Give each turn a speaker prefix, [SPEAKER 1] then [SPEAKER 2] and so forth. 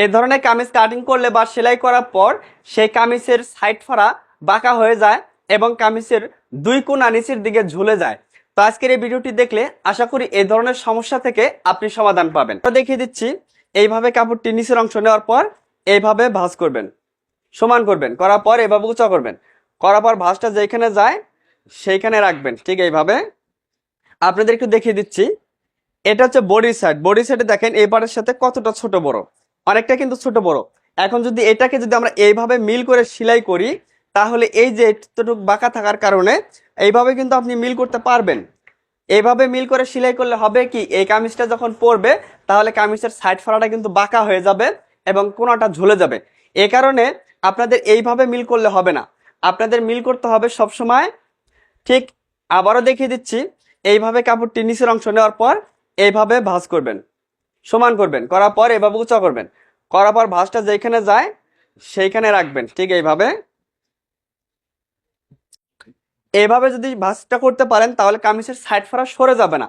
[SPEAKER 1] এই ধরনের কামিজ কাটিং করলে বা সেলাই করার পর সেই কামিজের সাইড ফাড়া বাঁকা হয়ে যায় এবং কামিজের দুই কোণা নিচের দিকে ঝুলে যায়। তো আজকের এই ভিডিওটি দেখলে আশা করি এই ধরনের সমস্যা থেকে আপনি সমাধান পাবেন। তো দেখিয়ে দিচ্ছি, এইভাবে কাপড়টি নিচের অংশ নেওয়ার পর এইভাবে ভাঁজ করবেন, সমান করবেন, করার পর এভাবে উঁচা করবেন। করার পর ভাঁজটা যেখানে যায় সেইখানে রাখবেন, ঠিক এইভাবে। আপনাদের একটু দেখিয়ে দিচ্ছি, এটা হচ্ছে বডি সাইড বডি সাইডে দেখেন এই পারের সাথে কতটা ছোট বড়। অনেকটা কিন্তু ছোট বড়। এখন যদি এটাকে যদি আমরা এইভাবে মিল করে সেলাই করি, তাহলে এই যে এতটুকু বাঁকা থাকার কারণে এইভাবে কিন্তু আপনি মিল করতে পারবেন। এইভাবে মিল করে সেলাই করলে হবে কি, এই কামিজটা যখন পরবে, তাহলে কামিজের সাইড ফাড়াটা কিন্তু বাঁকা হয়ে যাবে এবং কোনাটা ঝুলে যাবে। এ কারণে আপনাদের এইভাবে মিল করলে হবে না। আপনাদের মিল করতে হবে সব সময় ঠিক আবারও দেখিয়ে দিচ্ছি, এইভাবে কাপড়টি নিচের অংশ নেওয়ার পর এইভাবে ভাঁজ করবেন। সমান করবেন, করার পর এভাবে উঁচা করবেন। করার পর ভাঁজটা যেখানে যায়, সেইখানে রাখবেন, ঠিক এইভাবে। এভাবে যদি ভাঁজটা করতে পারেন, তাহলে কামিজের সাইড ফাড়া সরে যাবে না।